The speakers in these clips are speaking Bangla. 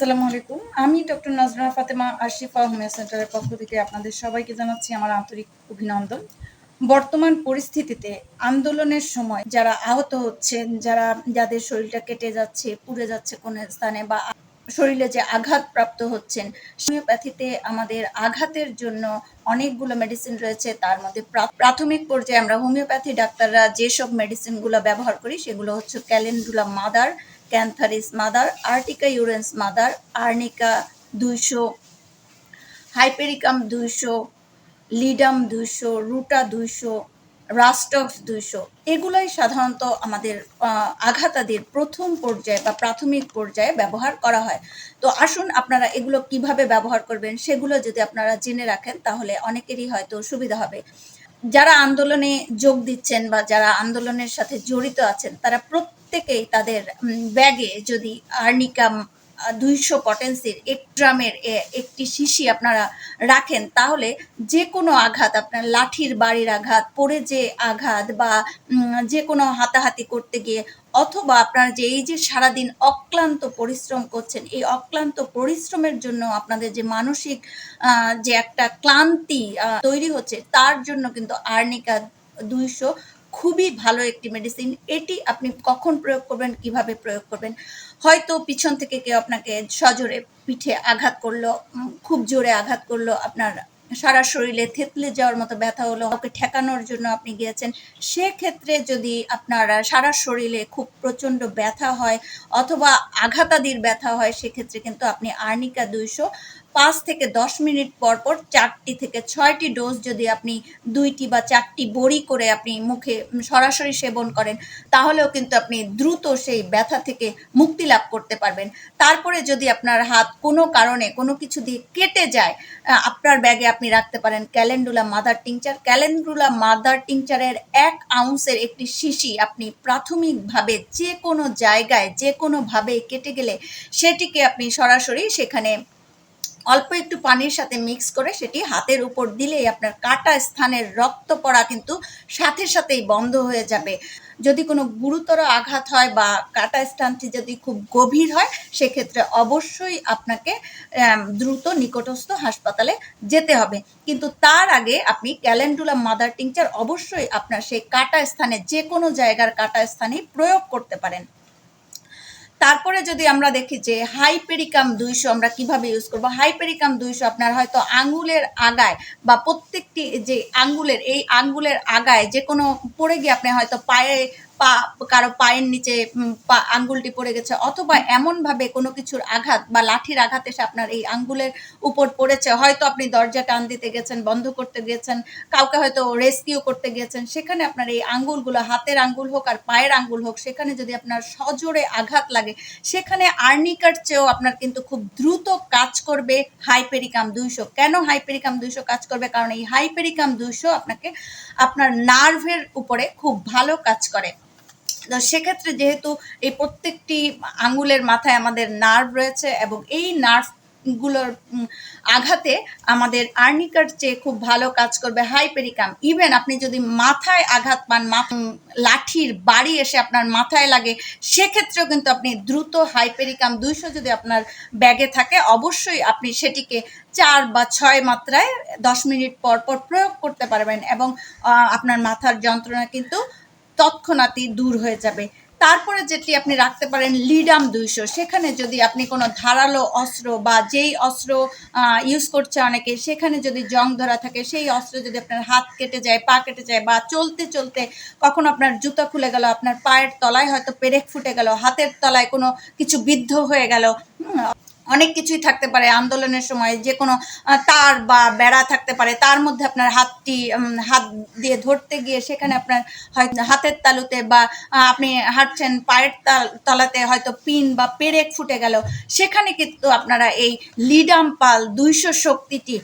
আসসালামু আলাইকুম। আমি ডক্টর নাজরা ফাতেমা আশিফা হোমিও সেন্টারের পক্ষ থেকে আপনাদের সবাইকে জানাচ্ছি আমার আন্তরিক অভিনন্দন। বর্তমান পরিস্থিতিতে আন্দোলনের সময় যারা আহত হচ্ছেন, যারা যাদের শরীরটা কেটে যাচ্ছে, পুড়ে যাচ্ছে কোন স্থানে বা শরীরে যে আঘাত প্রাপ্ত হচ্ছেন, হোমিওপ্যাথিতে আমাদের আঘাতের জন্য অনেকগুলো মেডিসিন রয়েছে। তার মধ্যে প্রাথমিক পর্যায়ে আমরা হোমিওপ্যাথি ডাক্তাররা যেসব মেডিসিনগুলো ব্যবহার করি, সেগুলো হচ্ছে calendula mother cantharis mother, urtica urens mother, arnica দুইশো, হাইপেরিকাম দুইশো, লিডাম দুইশো, রুটা দুইশো রাস্টক্স দুইশো। এগুলাই সাধারণত আমাদের আঘাতাদির প্রথম পর্যায়ে বা প্রাথমিক পর্যায়ে ব্যবহার করা হয়। তো আসুন আপনারা এগুলো কীভাবে ব্যবহার করবেন, সেগুলো যদি আপনারা জেনে রাখেন, তাহলে অনেকেরই হয়তো সুবিধা হবে। যারা আন্দোলনে যোগ দিচ্ছেন বা যারা আন্দোলনের সাথে জড়িত আছেন, তারা প্রত্যেকেই তাদের ব্যাগে যদি আর্নিকাম দুইশো পটেন্সির এক ড্রামের একটি শিশি আপনারা রাখেন, তাহলে যে কোনো আঘাত, আপনার লাঠির বাড়ির আঘাত, পড়ে যে আঘাত বা যে কোনো হাতাহাতি করতে গিয়ে অথবা আপনার যে এই যে সারাদিন অক্লান্ত পরিশ্রম করছেন, এই অক্লান্ত পরিশ্রমের জন্য আপনাদের যে মানসিক যে একটা ক্লান্তি তৈরি হচ্ছে, তার জন্য কিন্তু আর্নিকা দুইশো খুবই ভালো একটি মেডিসিন এটি আপনি কখন প্রয়োগ করবেন, কীভাবে প্রয়োগ করবেন? হয়তো পিছন থেকে কেউ আপনাকে সজোরে পিঠে আঘাত করল খুব জোরে আঘাত করল আপনার সারা শরীরে থেতলে যাওয়ার মতো ব্যথা হলো ওকে ঠেকানোর জন্য আপনি গিয়েছেন, সেক্ষেত্রে যদি আপনার সারা শরীরে খুব প্রচণ্ড ব্যথা হয় অথবা আঘাতাদির ব্যথা হয়, সেক্ষেত্রে কিন্তু আপনি আর্নিকা দুইশো পাঁচ থেকে দশ মিনিট পর পর চারটি থেকে ছয়টি ডোজ যদি আপনি দুইটি বা চারটি বড়ি করে আপনি মুখে সরাসরি সেবন করেন, তাহলেও কিন্তু আপনি দ্রুত সেই ব্যথা থেকে মুক্তি লাভ করতে পারবেন। তারপরে যদি আপনার হাত কোনো কারণে কোনো কিছু দিয়ে কেটে যায় আপনার ব্যাগে আপনি রাখতে পারেন calendula mother tincture. Calendula mother টিংচারের এক আউন্সের একটি শিশি আপনি প্রাথমিকভাবে যে কোনো জায়গায়, যে কোনোভাবে কেটে গেলে সেটিকে আপনি সরাসরি সেখানে অল্প একটু পানির সাথে মিক্স করে সেটি হাতের উপর দিলেই আপনার কাটা স্থানের রক্ত পড়া কিন্তু সাথে সাথেই বন্ধ হয়ে যাবে। যদি কোনো গুরুতর আঘাত হয় বা কাটা স্থানটি যদি খুব গভীর হয়, সেক্ষেত্রে অবশ্যই আপনাকে দ্রুত নিকটস্থ হাসপাতালে যেতে হবে। কিন্তু তার আগে আপনি ক্যালেন্ডুলা মাদার টিংচার অবশ্যই আপনার সেই কাটা স্থানে যে কোনো জায়গার কাটা স্থানে প্রয়োগ করতে পারেন। তারপরে যদি আমরা দেখি যে হাইপেরিকাম দুইশো আমরা কীভাবে ইউজ করব? হাইপেরিকাম দুইশো আপনার হয়তো আঙ্গুলের আগায় বা প্রত্যেকটি যে আঙ্গুলের, এই আঙ্গুলের আগায় যে কোনো পড়ে গিয়ে আপনি হয়তো পায়ে পা, কারও পায়ের নিচে পা, আঙ্গুলটি পড়ে গেছে, অথবা এমনভাবে কোনো কিছুর আঘাত বা লাঠির আঘাত এসে আপনার এই আঙ্গুলের উপর পড়েছে, হয়তো আপনি দরজা টান দিতে গেছেন, বন্ধ করতে গিয়েছেন কাউকে হয়তো রেস্কিউ করতে গিয়েছেন সেখানে আপনার এই আঙ্গুলগুলো, হাতের আঙ্গুল হোক আর পায়ের আঙ্গুল হোক, সেখানে যদি আপনার সজোরে আঘাত লাগে, সেখানে আর্নিকার চেয়েও আপনার কিন্তু খুব দ্রুত কাজ করবে হাইপেরিকাম দুইশো। কেন হাইপেরিকাম দুইশো কাজ করবে? কারণ এই হাইপেরিকাম দুইশো আপনাকে, আপনার নার্ভের উপরে খুব ভালো কাজ করে। সেক্ষেত্রে যেহেতু এই প্রত্যেকটি আঙ্গুলের মাথায় আমাদের নার্ভ রয়েছে এবং এই নার্ভগুলোর আঘাতে আমাদের আর্নিকার চেয়ে খুব ভালো কাজ করবে হাইপেরিকাম ইভেন আপনি যদি মাথায় আঘাত পান লাঠির বাড়ি এসে আপনার মাথায় লাগে, সেক্ষেত্রেও কিন্তু আপনি দ্রুত হাইপেরিকাম দুইশো যদি আপনার ব্যাগে থাকে, অবশ্যই আপনি সেটিকে চার বা ছয় মাত্রায় দশ মিনিট পর পর প্রয়োগ করতে পারবেন এবং আপনার মাথার যন্ত্রণা কিন্তু তৎক্ষণাৎই দূর হয়ে যাবে। তারপরে যেটি আপনি রাখতে পারেন লিডাম দুইশো। সেখানে যদি আপনি কোনো ধারালো অস্ত্র বা যেই অস্ত্র ইউজ করছে অনেকে, সেখানে যদি জং ধরা থাকে, সেই অস্ত্র যদি আপনার হাত কেটে যায়, পা কেটে যায় বা চলতে চলতে কখনো আপনার জুতো খুলে গেল, আপনার পায়ের তলায় হয়তো পেরেক ফুটে গেল, হাতের তলায় কোনো কিছু বিদ্ধ হয়ে গেল অনেক কিছুই থাকতে পারে, আন্দোলনের সময় যে কোনো তার বা বেড়া থাকতে পারে, তার মধ্যে আপনার হাতটি হাত দিয়ে ধরতে গিয়ে সেখানে আপনার হয়তো হাতের তালুতে বা আপনি হাঁটছেন, পায়ের তাল- তলাতে হয়তো পিন বা পেরেক ফুটে গেল, সেখানে কিন্তু আপনারা এই লিডাম পাল দুইশো শক্তিটি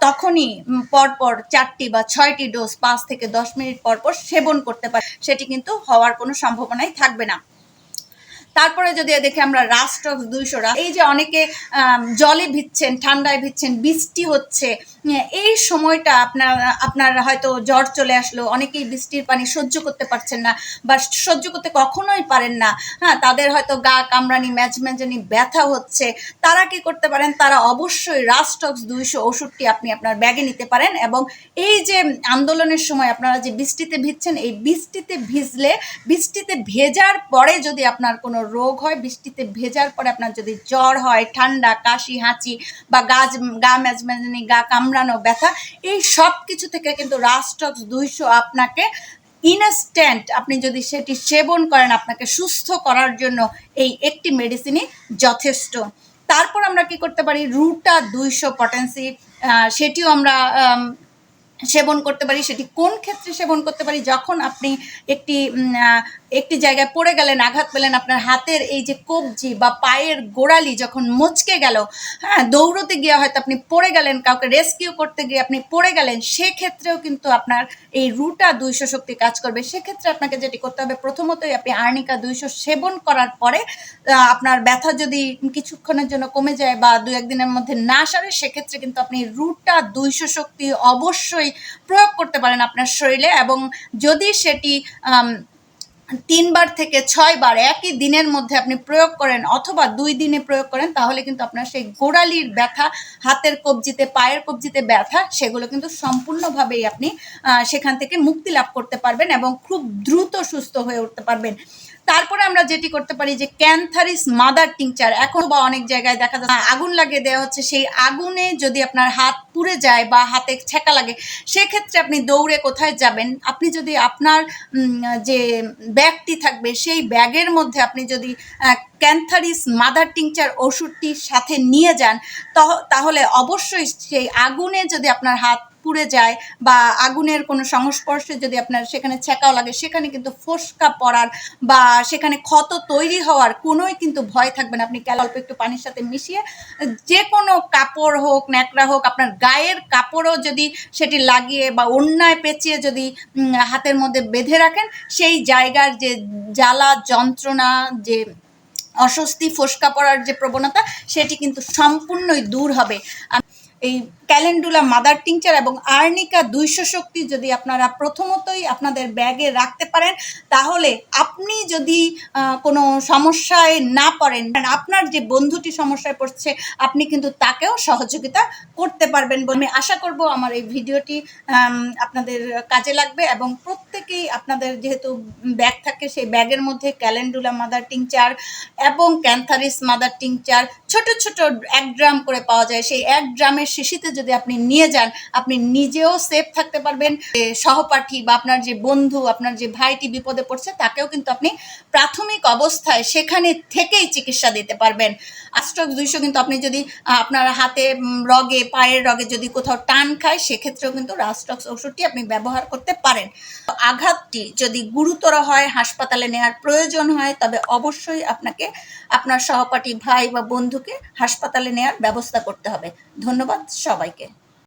তখনই পরপর চারটি বা ছয়টি ডোজ পাঁচ থেকে দশ মিনিট পর পর সেবন করতে পারে, সেটি কিন্তু হওয়ার কোনো সম্ভাবনাই থাকবে না। তারপরে যদি দেখি আমরা রাস্টক্স দুইশো এই যে অনেকে জলে ভিজছেন, ঠান্ডায় ভিজছেন, বৃষ্টি হচ্ছে এই সময়টা আপনার আপনার হয়তো জ্বর চলে আসলো, অনেকেই বৃষ্টির পানি সহ্য করতে পারছেন না বা সহ্য করতে কখনোই পারেন না। হ্যাঁ তাদের হয়তো গা কামড়ানি ম্যাজম্যাজানি ব্যথা হচ্ছে। তারা কি করতে পারেন? তারা অবশ্যই রাস্টক্স দুইশো ওষুধটি আপনি আপনার ব্যাগে নিতে পারেন এবং এই যে আন্দোলনের সময় আপনারা যে বৃষ্টিতে ভিজছেন, এই বৃষ্টিতে ভিজলে, বৃষ্টিতে ভেজার পরে যদি আপনার কোনো রোগ হয় বৃষ্টিতে ভেজার পরে আপনার যদি জ্বর হয় ঠান্ডা কাশি হাঁচি বা গাছ গা ম্যাজম্যাজানি গা কামড়ানো ব্যথা এই সব কিছু থেকে কিন্তু রাস্টক্স দুইশো আপনাকে ইনস্ট্যান্ট আপনি যদি সেটি সেবন করেন আপনাকে সুস্থ করার জন্য এই একটি মেডিসিনই যথেষ্ট। তারপর আমরা কি করতে পারি? রুটা দুইশো পটেন্সি সেটিও আমরা আম, সেবন করতে পারি, সেটি কোন ক্ষেত্রে সেবন করতে পারি, যখন আপনি একটি একটি জায়গায় পড়ে গেলেন, আঘাত পেলেন, আপনার হাতের এই যে কবজি বা পায়ের গোড়ালি যখন মচকে গেল হ্যাঁ দৌড়তে গিয়ে হয়তো আপনি পড়ে গেলেন, কাউকে রেস্কিউ করতে গিয়ে আপনি পড়ে গেলেন, সেক্ষেত্রেও কিন্তু আপনার এই রুটা দুইশো শক্তি কাজ করবে। সেক্ষেত্রে আপনাকে যেটি করতে হবে, প্রথমতই আপনি আর্নিকা দুইশো সেবন করার পরে আপনার ব্যথা যদি কিছুক্ষণের জন্য কমে যায় বা দু একদিনের মধ্যে না সারে, সেক্ষেত্রে কিন্তু আপনি রুটা দুইশো শক্তি অবশ্যই প্রয়োগ করতে পারেন আপনার শরীরে এবং যদি সেটি তিনবার থেকে ছয়বার একই দিনের মধ্যে আপনি প্রয়োগ করেন অথবা দুই দিনে প্রয়োগ করেন, তাহলে কিন্তু আপনার সেই গোড়ালির ব্যথা, হাতের কবজিতে, পায়ের কবজিতে ব্যথা, সেগুলো কিন্তু সম্পূর্ণভাবেই আপনি সেখান থেকে মুক্তি লাভ করতে পারবেন এবং খুব দ্রুত সুস্থ হয়ে উঠতে পারবেন। তারপরে আমরা যেটি করতে পারি যে ক্যান্থারিস মাদার টিংচার এখন বা অনেক জায়গায় দেখা যাচ্ছে, আগুন লাগিয়ে দেওয়া হচ্ছে, সেই আগুনে যদি আপনার হাত পুড়ে যায় বা হাতে ছেঁকা লাগে, সেক্ষেত্রে আপনি দৌড়ে কোথায় যাবেন? আপনি যদি আপনার যে ব্যাগটি থাকবে, সেই ব্যাগের মধ্যে আপনি যদি ক্যান্থারিস মাদার টিংচার ওষুধটির সাথে নিয়ে যান, তহ- তাহলে অবশ্যই সেই আগুনে যদি আপনার হাত পুড়ে যায় বা আগুনের কোনো সংস্পর্শে যদি আপনার সেখানে ছেঁকাও লাগে, সেখানে কিন্তু ফোসকা পড়ার বা সেখানে ক্ষত তৈরি হওয়ার কোনোই কিন্তু ভয় থাকবে না। আপনি ক্যাল অল্প একটু পানির সাথে মিশিয়ে যে কোনো কাপড় হোক, ন্যাকড়া হোক, আপনার গায়ের কাপড়ও যদি সেটি লাগিয়ে বা অন্যায় পেঁচিয়ে যদি হাতের মধ্যে বেঁধে রাখেন, সেই জায়গার যে জ্বালা যন্ত্রণা, যে অস্বস্তি, ফোসকা পড়ার যে প্রবণতা, সেটি কিন্তু সম্পূর্ণই দূর হবে। এই ক্যালেন্ডুলা, মাদার টিংচার এবং আর্নিকা দুইশো শক্তি যদি আপনারা প্রথমতই আপনাদের ব্যাগে রাখতে পারেন, তাহলে আপনি যদি কোনো সমস্যায় না পড়েন আপনার যে বন্ধুটি সমস্যায় পড়ছে, আপনি কিন্তু তাকেও সহযোগিতা করতে পারবেন বলে আশা করব আমার এই ভিডিওটি আপনাদের কাজে লাগবে এবং প্রত্যেকেই আপনাদের যেহেতু ব্যাগ থাকে, সেই ব্যাগের মধ্যে ক্যালেন্ডুলা, মাদার টিংচার এবং ক্যান্থারিস মাদার টিংচার ছোট ছোট এক ড্রাম করে পাওয়া যায়। সেই এক ড্রামের শিশিতে যদি আপনি নিয়ে যান, আপনি নিজেও সেফ থাকতে পারবেন। সহপাঠী বা আপনার যে বন্ধু, আপনার যে ভাইটি বিপদে পড়ছে, তাকেও কিন্তু আপনি প্রাথমিক অবস্থায় সেখানে থেকেই চিকিৎসা দিতে পারবেন। আস্ট্রক দুইশো কিন্তু আপনি যদি আপনার হাতে রগে, পায়ের রগে যদি কোথাও টান খায়, সেক্ষেত্রেও কিন্তু রাস্টক্স ওষুধটি আপনি ব্যবহার করতে পারেন। আঘাতটি যদি গুরুতর হয়, হাসপাতালে নেওয়ার প্রয়োজন হয়, তবে অবশ্যই আপনাকে আপনার সহপাঠী ভাই বা বন্ধুকে হাসপাতালে নেওয়ার ব্যবস্থা করতে হবে। ধন্যবাদ সবাইকে